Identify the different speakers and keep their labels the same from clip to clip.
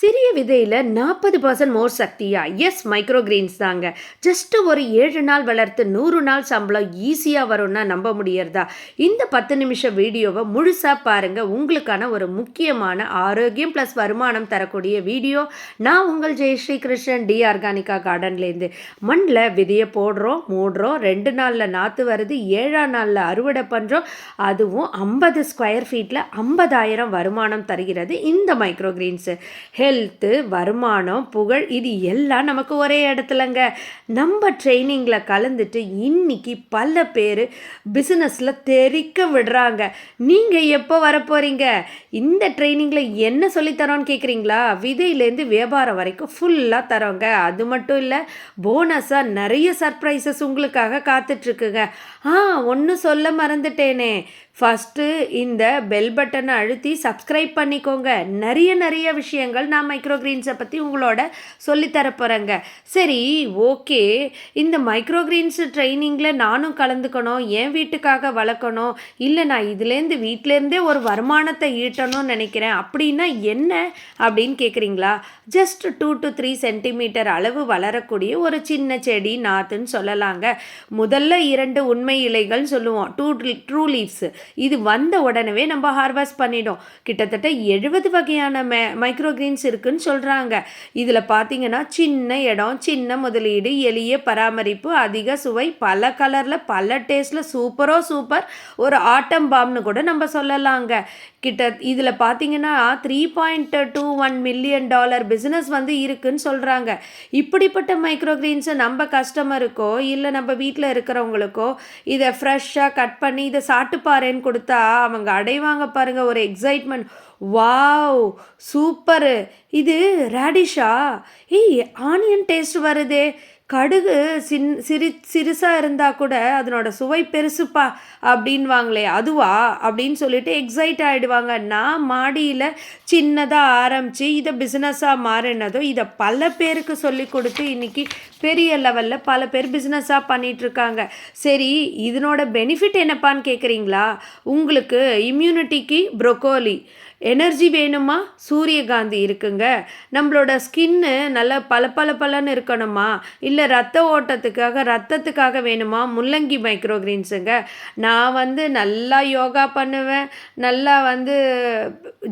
Speaker 1: சிறிய விதையில் நாற்பது பர்சன்ட் மோர் சக்தியா? எஸ் மைக்ரோ கிரீன்ஸ் தாங்க. ஜஸ்ட் ஒரு ஏழு நாள் வளர்த்து நூறு நாள் சம்பளம் ஈஸியாக வரும்னா நம்ப முடியறதா? இந்த பத்து நிமிஷம் வீடியோவை முழுசாக பாருங்கள் உங்களுக்கான ஒரு முக்கியமான ஆரோக்கியம் ப்ளஸ் வருமானம் தரக்கூடிய வீடியோ. நான் உங்கள் ஜெயஸ்ரீ கிருஷ்ணன் டி ஆர்கானிகா கார்டன்லேருந்து. மண்ணில் விதையை போடுறோம் மூடுறோம். ரெண்டு நாளில் நாற்று வருது ஏழாம் நாளில் அறுவடை பண்ணுறோம் அதுவும் ஐம்பது ஸ்கொயர் ஃபீட்டில் ஐம்பதாயிரம் வருமானம் தருகிறது இந்த மைக்ரோ கிரீன்ஸு வெல்த்து வருமானம் புகழ் இது எல்லாம் நமக்கு ஒரே இடத்துலங்க. நம்ம ட்ரைனிங்கில் கலந்துட்டு இன்னைக்கு பல பேர் பிஸ்னஸில் தெறிக்க விடுறாங்க. நீங்கள் எப்போ வரப்போகிறீங்க இந்த ட்ரைனிங்கில் என்ன சொல்லித்தரோன்னு கேட்குறீங்களா விதையிலேருந்து வியாபாரம் வரைக்கும் ஃபுல்லாக தரோங்க. அது மட்டும் இல்லை போனஸாக நிறைய சர்ப்ரைசஸ் உங்களுக்காக காத்துட்ருக்குங்க ஆ ஒன்று சொல்ல மறந்துட்டேனே. ஃபஸ்ட்டு இந்த பெல் பட்டனை அழுத்தி சப்ஸ்கிரைப் பண்ணிக்கோங்க. நிறைய நிறைய விஷயங்கள் நான் மைக்ரோ கிரீன்ஸை பற்றி உங்களோட சொல்லித்தர போகிறேங்க சரி ஓகே. இந்த மைக்ரோ கிரீன்ஸ் ட்ரைனிங்கில் நானும் கலந்துக்கணும் என் வீட்டுக்காக வளர்க்கணும் இல்லை நான் இதுலேருந்து வீட்டிலேருந்தே ஒரு வருமானத்தை ஈட்டணும்னு நினைக்கிறேன் அப்படின்னா என்ன அப்படின்னு கேட்குறீங்களா just two to three centimeter அளவு வளரக்கூடிய ஒரு சின்ன செடி நாற்றுன்னு சொல்லலாங்க. முதல்ல இரண்டு உண்மை இலைகள் சொல்லுவோம். டூ ட்ரூ லீவ்ஸ் இது வந்த உடனே நம்ம ஹார்வெஸ்ட் பண்ணிடும் கிட்டத்தட்ட எழுபது வகையான மே மைக்ரோ கிரீன்ஸ் இருக்குன்னு சொல்கிறாங்க இதில் பார்த்தீங்கன்னா சின்ன இடம் சின்ன முதலீடு எளிய பராமரிப்பு அதிக சுவை பல கலரில் பல டேஸ்ட்டில் சூப்பரோ சூப்பர் ஒரு ஆட்டம் பாம்னு கூட நம்ம சொல்லலாங்க. கிட்ட இதில் பார்த்தீங்கன்னா three point two one million dollar business வந்து இருக்குன்னு சொல்கிறாங்க இப்படிப்பட்ட மைக்ரோக்ரீன்ஸை நம்ம கஸ்டமருக்கோ இல்லை நம்ம வீட்டில் இருக்கிறவங்களுக்கோ இதை ஃப்ரெஷ்ஷாக கட் பண்ணி இதை சாப்பிட்டு கொடுத்தா அவங்க அடைவாங்க பாருங்கள் ஒரு எக்ஸைட்மெண்ட் வாவ் சூப்பரு இது ரேடிஷா ஏய் ஆனியன் டேஸ்ட் வருதே. கடுகு சின் சிறு சிறுசாக இருந்தால் கூட அதனோட சுவை பெருசுப்பா அப்படின்வாங்களே அதுவா? அப்படின்னு சொல்லிட்டு எக்ஸைட் ஆகிடுவாங்க நான் மாடியில் சின்னதாக ஆரம்பித்து இதை பிஸ்னஸாக மாறினதும் இதை பல பேருக்கு சொல்லி கொடுத்து இன்றைக்கி பெரிய லெவலில் பல பேர் பிஸ்னஸாக பண்ணிகிட்ருக்காங்க சரி இதனோட பெனிஃபிட் என்னப்பான்னு கேட்குறீங்களா உங்களுக்கு இம்யூனிட்டிக்கு ப்ரொக்கோலி எனர்ஜி வேணுமா? சூரியகாந்தி இருக்குங்க. நம்மளோட ஸ்கின்னு நல்லா பல பல பலன்னு இருக்கணுமா? இல்லை ரத்த ஓட்டத்துக்காக ரத்தத்துக்காக வேணுமா? முள்ளங்கி மைக்ரோ கிரீன்ஸுங்க நான் வந்து நல்லா யோகா பண்ணுவேன். நல்லா வந்து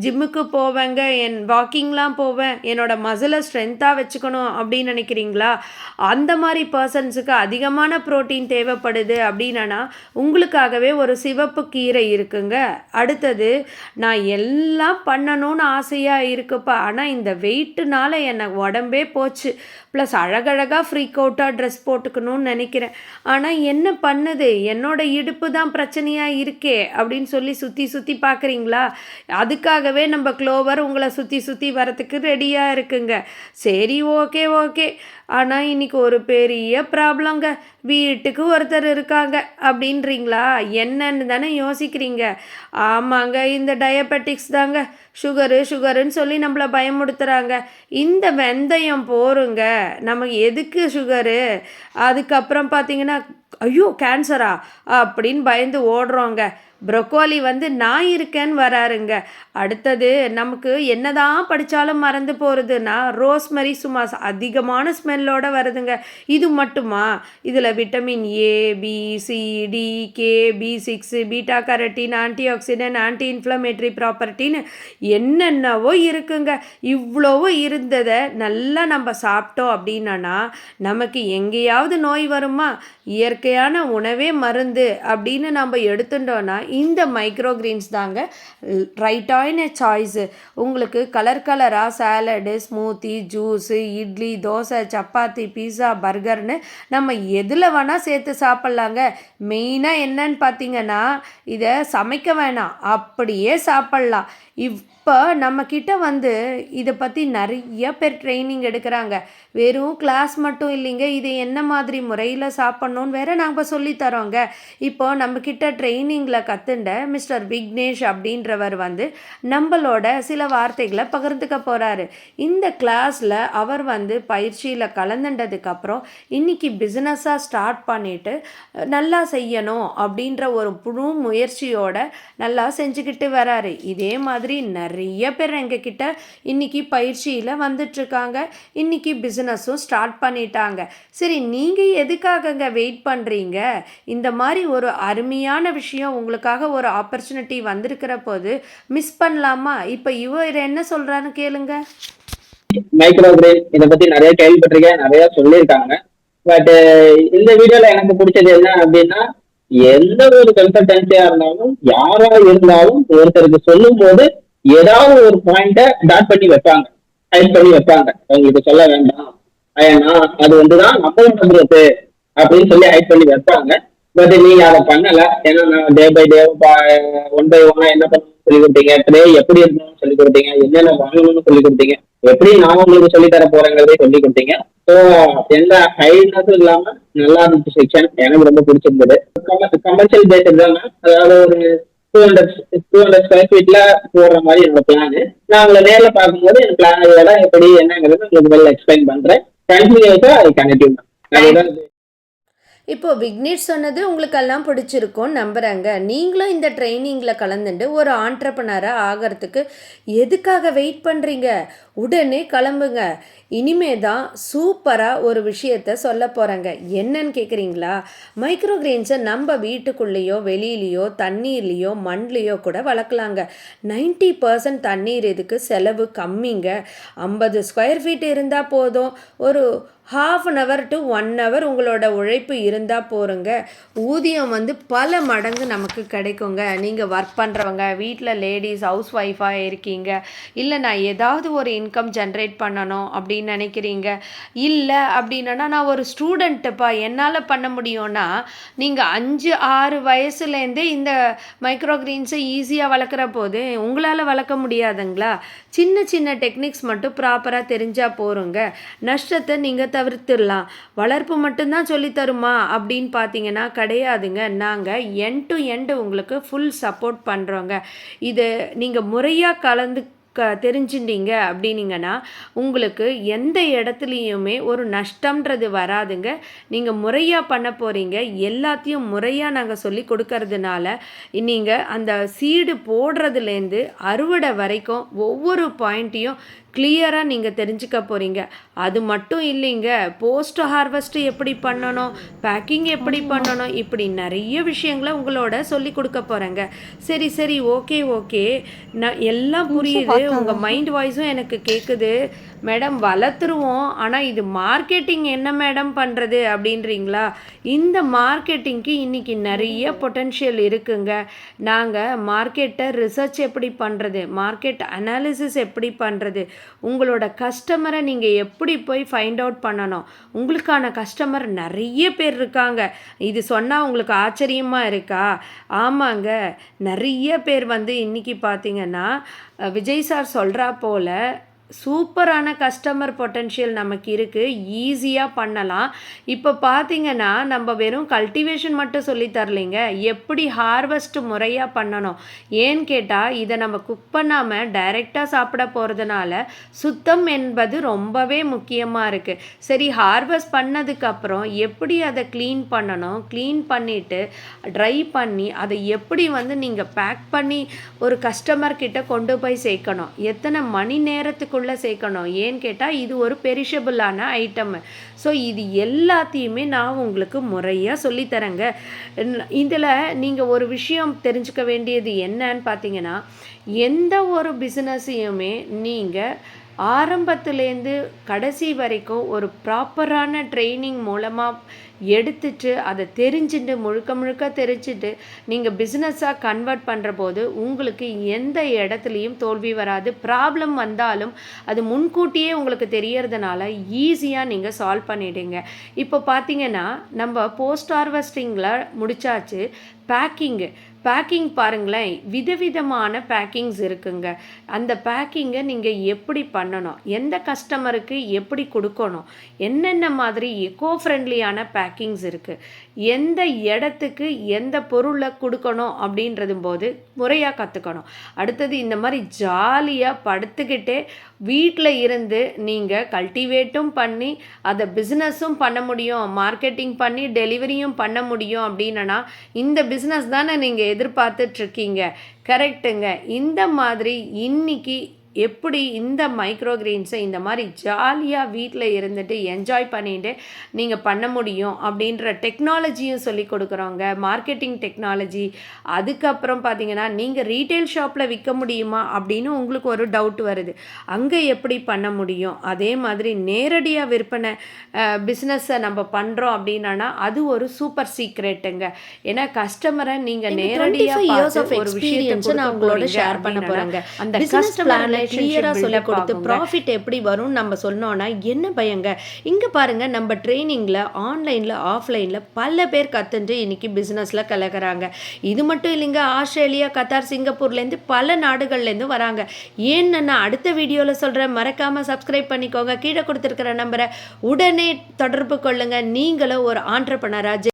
Speaker 1: ஜிம்முக்கு போவேங்க. என் வாக்கிங்லாம் போவேன். என்னோடய மசிலை ஸ்ட்ரென்த்தாக வச்சுக்கணும் அப்படின்னு நினைக்கிறீங்களா? அந்த மாதிரி பர்சன்ஸுக்கு அதிகமான ப்ரோட்டீன் தேவைப்படுது அப்படின்னா உங்களுக்காகவே ஒரு சிவப்பு கீரை இருக்குங்க. அடுத்தது நான் எல்லா எல்லாம் பண்ணணும்னு ஆசையாக இருக்குப்பா. ஆனால் இந்த வெயிட்டுனால எனக்கு உடம்பே போச்சு. ப்ளஸ் அழகழகாக ஃப்ரீக் அவுட்டாக ட்ரெஸ் போட்டுக்கணும்னு நினைக்கிறேன். ஆனால் என்ன பண்ணுது? என்னோடய இடுப்பு தான் பிரச்சனையாக இருக்கே அப்படின்னு சொல்லி சுற்றி சுற்றி பார்க்குறீங்களா அதுக்காகவே நம்ம க்ளோவர் உங்களை சுற்றி சுற்றி வரத்துக்கு ரெடியாக இருக்குங்க. சரி ஓகே ஓகே ஆனால் இன்றைக்கி ஒரு பெரிய ப்ராப்ளங்க வீட்டுக்கு ஒருத்தர் இருக்காங்க. அப்படின்றீங்களா? என்னன்னு தானே யோசிக்கிறீங்க. ஆமாங்க இந்த டயபெட்டிக்ஸ் தாங்க. சுகரு சுகருன்னு சொல்லி நம்மளை பயமுடுத்துகிறாங்க இந்த வெந்தயம் போருங்க. நமக்கு எதுக்கு சுகரு அதுக்கப்புறம் பார்த்தீங்கன்னா ஐயோ கேன்சரா அப்படின்னு பயந்து ஓடுறோங்க. ப்ரொக்கோலி வந்து நான் இருக்கேன்னு வராருங்க. அடுத்தது நமக்கு என்னதான் படித்தாலும் மறந்து போகிறதுனா ரோஸ்மரி சும்மா அதிகமான ஸ்மெல்லோடு வருதுங்க. இது மட்டுமா? இதில் vitamin A B C D K B six beta carotene anti oxidant anti inflammatory ப்ராப்பர்ட்டின்னு என்னென்னவோ இருக்குங்க. இவ்வளவோ இருந்ததை நல்லா நம்ம சாப்பிட்டோம் அப்படின்னா நமக்கு எங்கேயாவது நோய் வருமா? இயற்கையான உணவே மருந்து அப்படின்னு நம்ம எடுத்துட்டோன்னா இந்த மைக்ரோ கிரீன்ஸ் தாங்க ரைட்டான சாய்ஸு உங்களுக்கு கலர் கலராக salad smoothie juice idli dosa chapati pizza பர்கர்னு நம்ம எதில் வேணால் சேர்த்து சாப்பிட்லாங்க. மெயினாக என்னன்னு பார்த்தீங்கன்னா இதை சமைக்க வேணாம். அப்படியே சாப்பிட்லாம். இப்போ நம்மக்கிட்ட வந்து இதை பற்றி நிறைய பேர் ட்ரைனிங் எடுக்கிறாங்க. வெறும் கிளாஸ் மட்டும் இல்லைங்க. இது என்ன மாதிரி முறையில் சாப்பிட்ணுன்னு வேற நாங்கள் சொல்லித்தரோங்க இப்போ நம்மக்கிட்ட ட்ரைனிங்கில் கற்றுண்ட மிஸ்டர் விக்னேஷ் அப்படின்றவர் வந்து நம்மளோட சில வார்த்தைகளை பகிர்ந்துக்க போகிறாரு இந்த கிளாஸில் அவர் வந்து பயிற்சியில் கலந்துண்டதுக்கப்புறம் இன்றைக்கி பிஸ்னஸாக ஸ்டார்ட் பண்ணிவிட்டு நல்லா செய்யணும் அப்படின்ற ஒரு புழு முயற்சியோட நல்லா செஞ்சுக்கிட்டு வராரு. இதே மாதிரி நிறைய பேர் பேர் எங்ககிட்ட இன்னைக்கு பயிற்சியில் வந்துட்டுருக்காங்க. இன்னைக்கு பிஸ்னஸும் ஸ்டார்ட் பண்ணிட்டாங்க. சரி நீங்கள் எதுக்காகங்க வெயிட் பண்ணுறீங்க இந்த மாதிரி ஒரு அருமையான விஷயம் உங்களுக்கு உங்களுக்காக ஒரு ஆப்பர்ச்சுனிட்டி வந்திருக்கிற போது மிஸ் பண்ணலாமா? இப்போ இவர் என்ன சொல்கிறான்னு கேளுங்க.
Speaker 2: மைக்ரோ கிரெயின் இதை பத்தி நிறைய கேள்விப்பட்டிருக்கேன் நிறைய சொல்லியிருக்காங்க. பட் இந்த வீடியோல எனக்கு பிடிச்சது என்ன அப்படின்னா எந்த ஒரு கன்சல்டன்சியா இருந்தாலும் யாரா இருந்தாலும் ஒருத்தருக்கு சொல்லும் போது ஏதாவது ஒரு பாயிண்ட டாட் பண்ணி வைப்பாங்க. ஹைட் பண்ணி வைப்பாங்க. அவங்களுக்கு சொல்ல வேண்டாம். ஏன்னா அது வந்துதான் நம்மளோட growth அப்படின்னு சொல்லி ஹைட் பண்ணி வைப்பாங்க. பட் நீங்க அதை பண்ணல. ஏன்னா நான் day by day one by one என்ன பண்ணணும்னு சொல்லி கொடுத்தீங்க? ட்ரே எப்படி இருக்கணும்னு சொல்லி கொடுத்தீங்க. என்னென்ன வாங்கணும்னு சொல்லி கொடுத்தீங்க. எப்படி நான் உங்களுக்கு சொல்லி தர போறேங்கிறதே சொல்லி கொடுத்தீங்க. ஸோ எந்த ஹைனஸும் இல்லாம நல்லா இருந்துச்சு. செக்ஷன் எனக்கு ரொம்ப பிடிச்சிருந்தது. கமர்ஷியல் பேஸ்ட் தான் அதாவது ஒரு two hundred two hundred square ஃபீட்ல போடுற மாதிரி என்னோட பிளான் நான் உங்களை நேர்ல பார்க்கும்போது என் பிளான் இடம் எப்படி என்னங்கிறது உங்களுக்கு வெளில எக்ஸ்பிளைன் பண்றேன். கண்டினியூஸா அது கனெக்டிவ்
Speaker 1: இப்போது விக்னேஷ் சொன்னது உங்களுக்கெல்லாம் பிடிச்சிருக்கும் நம்புகிறேங்க நீங்களும் இந்த ட்ரைனிங்கில் கலந்துட்டு ஒரு ஆண்டர்பனராக ஆகிறதுக்கு எதுக்காக வெயிட் பண்ணுறீங்க உடனே கிளம்புங்க. இனிமே தான் சூப்பராக ஒரு விஷயத்த சொல்ல போகிறேங்க என்னன்னு கேட்குறீங்களா மைக்ரோ கிரெயின்ஸை நம்ம வீட்டுக்குள்ளேயோ வெளியிலையோ தண்ணீர்லேயோ மண்லேயோ கூட வளர்க்கலாங்க. நைன்ட்டி பர்சன்ட் தண்ணீர் இதுக்கு செலவு கம்மிங்க. ஐம்பது ஸ்கொயர் ஃபீட் இருந்தால் போதும். ஒரு half an hour to one hour உங்களோட உழைப்பு இருந்தால் போகிறோங்க ஊதியம் வந்து பல மடங்கு நமக்கு கிடைக்குங்க. நீங்கள் ஒர்க் பண்ணுறவங்க வீட்டில் லேடிஸ் ஹவுஸ் ஒய்ஃபாக இருக்கீங்க. இல்லை நான் ஏதாவது ஒரு இன்கம் ஜென்ரேட் பண்ணணும் அப்படின்னு நினைக்கிறீங்க. இல்லை அப்படின்னா நான் ஒரு ஸ்டூடெண்ட்டுப்பா என்னால் பண்ண முடியும்னா நீங்கள் அஞ்சு ஆறு வயசுலேருந்தே இந்த மைக்ரோ கிரீன்ஸை ஈஸியாக வளர்க்குற போது உங்களால் வளர்க்க முடியாதுங்களா? சின்ன சின்ன டெக்னிக்ஸ் மட்டும் ப்ராப்பராக தெரிஞ்சால் போகிறோங்க நஷ்டத்தை நீங்கள் தவிர்த்துடலாம். வளர்ப்பு மட்டும்தான் சொல்லித்தருமா அப்படின்னு பார்த்தீங்கன்னா கிடையாதுங்க. நாங்கள் என் டு எண்டு உங்களுக்கு ஃபுல் சப்போர்ட் பண்ணுறோங்க இது நீங்கள் முறையாக கலந்து க தெரிஞ்சுட்டீங்க அப்படின்னீங்கன்னா உங்களுக்கு எந்த இடத்துலையுமே ஒரு நஷ்டம்ன்றது வராதுங்க. நீங்கள் முறையாக பண்ண போகிறீங்க எல்லாத்தையும் முறையாக நாங்கள் சொல்லி கொடுக்கறதுனால நீங்கள் அந்த சீடு போடுறதுலேருந்து அறுவடை வரைக்கும் ஒவ்வொரு பாயிண்ட்டையும் கிளியராக நீங்கள் தெரிஞ்சுக்க போகிறீங்க அது மட்டும் இல்லைங்க போஸ்ட் ஹார்வெஸ்ட் எப்படி பண்ணணும் பேக்கிங் எப்படி பண்ணணும் இப்படி நிறைய விஷயங்களை உங்களோட சொல்லி கொடுக்க போகிறேங்க சரி சரி ஓகே ஓகே நான் எல்லாம் புரியுது. உங்கள் மைண்ட் வாய்ஸும் எனக்கு கேட்குது மேடம் வளர்த்துருவோம். ஆனால் இது மார்க்கெட்டிங் என்ன மேடம் பண்ணுறது அப்படின்றீங்களா? இந்த மார்க்கெட்டிங்க்கு இன்றைக்கி நிறைய பொட்டென்ஷியல் இருக்குங்க. நாங்கள் மார்க்கெட்டை ரிசர்ச் எப்படி பண்ணுறது மார்க்கெட் அனாலிசிஸ் எப்படி பண்ணுறது உங்களோட கஸ்டமரை நீங்கள் எப்படி போய் ஃபைண்ட் அவுட் பண்ணணும் உங்களுக்கான கஸ்டமர் நிறைய பேர் இருக்காங்க. இது சொன்னால் உங்களுக்கு ஆச்சரியமாக இருக்கா? ஆமாங்க. நிறைய பேர் வந்து இன்றைக்கி பார்த்தீங்கன்னா விஜய் சார் சொல்கிறா போல் சூப்பரான கஸ்டமர் பொட்டென்ஷியல் நமக்கு இருக்குது ஈஸியாக பண்ணலாம். இப்போ பார்த்தீங்கன்னா நம்ம வெறும் கல்டிவேஷன் மட்டும் சொல்லி தரலைங்க. எப்படி ஹார்வெஸ்ட் முறையாக பண்ணணும்? ஏன்னு கேட்டால் இதை நம்ம குக் பண்ணாமல் டைரெக்டாக சாப்பிட போகிறதுனால சுத்தம் என்பது ரொம்பவே முக்கியமாக இருக்குது சரி ஹார்வெஸ்ட் பண்ணதுக்கப்புறம் எப்படி அதை க்ளீன் பண்ணணும்? க்ளீன் பண்ணிவிட்டு ட்ரை பண்ணி அதை எப்படி வந்து நீங்கள் பேக் பண்ணி ஒரு கஸ்டமர்கிட்ட கொண்டு போய் சேர்க்கணும்? எத்தனை மணி நேரத்துக்கு நேரத்துக்குள்ளே சேர்க்கணும். ஏன்னு கேட்டால் இது ஒரு பெரிஷபிளான ஐட்டம் ஸோ இது எல்லாத்தையுமே நான் உங்களுக்கு முறையாக சொல்லித்தரேங்க. இதில் நீங்கள் ஒரு விஷயம் தெரிஞ்சுக்க வேண்டியது என்னன்னு பார்த்தீங்கன்னா எந்த ஒரு பிஸ்னஸையுமே நீங்கள் ஆரம்பத்துலேருந்து கடைசி வரைக்கும் ஒரு ப்ராப்பரான ட்ரைனிங் மூலமாக எடுத்துட்டு அதை தெரிஞ்சுட்டு முழுக்க முழுக்க தெரிஞ்சுட்டு நீங்கள் பிஸ்னஸாக கன்வெர்ட் பண்ணுற போது உங்களுக்கு எந்த இடத்துலையும் தோல்வி வராது. ப்ராப்ளம் வந்தாலும் அது முன்கூட்டியே உங்களுக்கு தெரியறதுனால ஈஸியாக நீங்கள் சால்வ் பண்ணிடுங்க. இப்போ பார்த்தீங்கன்னா நம்ம போஸ்ட் ஹார்வெஸ்டிங்கில் முடிச்சாச்சு. பேக்கிங்கு பேக்கிங் பாருங்களேன் விதவிதமான பேக்கிங்ஸ் இருக்குங்க. அந்த பேக்கிங்கை நீங்கள் எப்படி பண்ணணும்? எந்த கஸ்டமருக்கு எப்படி கொடுக்கணும்? என்னென்ன மாதிரி எக்கோ ஃப்ரெண்ட்லியான பேக்கிங்ஸ் இருக்குது எந்த இடத்துக்கு எந்த பொருளை கொடுக்கணும் அப்படின்றது போது முறையாக கற்றுக்கணும் அடுத்தது இந்த மாதிரி ஜாலியாக படுத்துக்கிட்டே வீட்டில் இருந்து நீங்கள் கல்டிவேட்டும் பண்ணி அதை பிஸ்னஸும் பண்ண முடியும். மார்க்கெட்டிங் பண்ணி டெலிவரியும் பண்ண முடியும் அப்படின்னா இந்த பிஸ்னஸ் தானே நீங்கள் எதிர்பார்த்துட்ருக்கீங்க கரெக்டுங்க இந்த மாதிரி இன்னைக்கு எப்படி இந்த மைக்ரோ கிரெயின்ஸை இந்த மாதிரி ஜாலியாக வீட்டில் இருந்துட்டு என்ஜாய் பண்ணிட்டு நீங்கள் பண்ண முடியும் அப்படின்ற டெக்னாலஜியும் சொல்லி கொடுக்குறோங்க மார்க்கெட்டிங் டெக்னாலஜி அதுக்கப்புறம் பார்த்தீங்கன்னா நீங்கள் ரீட்டைல் ஷாப்பில் விற்க முடியுமா அப்படின்னு உங்களுக்கு ஒரு டவுட் வருது. அங்கே எப்படி பண்ண முடியும்? அதே மாதிரி நேரடியாக விற்பனை பிஸ்னஸை நம்ம பண்ணுறோம் அப்படின்னா அது ஒரு சூப்பர் சீக்ரெட்டுங்க ஏன்னா கஸ்டமரை நீங்கள் நேரடியாக ஒரு விஷயத்தை
Speaker 3: நான் உங்களோட ஷேர் பண்ண போறேங்க.
Speaker 1: அந்த கஸ்டமர்
Speaker 3: பிளான கிளியரா சொல்லி கொடுத்து ப்ராஃபிட் எப்படி வரும்னு நம்ம சொன்னோம்னா என்ன பயங்க? இங்க பாருங்க நம்ம ட்ரைனிங்ல ஆன்லைன்ல ஆஃப்லைன்ல பல பேர் கத்துட்டு இன்னைக்கு பிசினஸ்ல கலக்குறாங்க. இது மட்டும் இல்லைங்க ஆஸ்திரேலியா கத்தார் சிங்கப்பூர்ல இருந்து பல நாடுகள்ல இருந்து வராங்க. ஏன்னு நான் அடுத்த வீடியோல சொல்றேன் மறக்காம சப்ஸ்கிரைப் பண்ணிக்கோங்க. கீழே கொடுத்துருக்கிற நம்பரை உடனே தொடர்பு கொள்ளுங்க. நீங்களும் ஒரு ஆண்டர்பனரா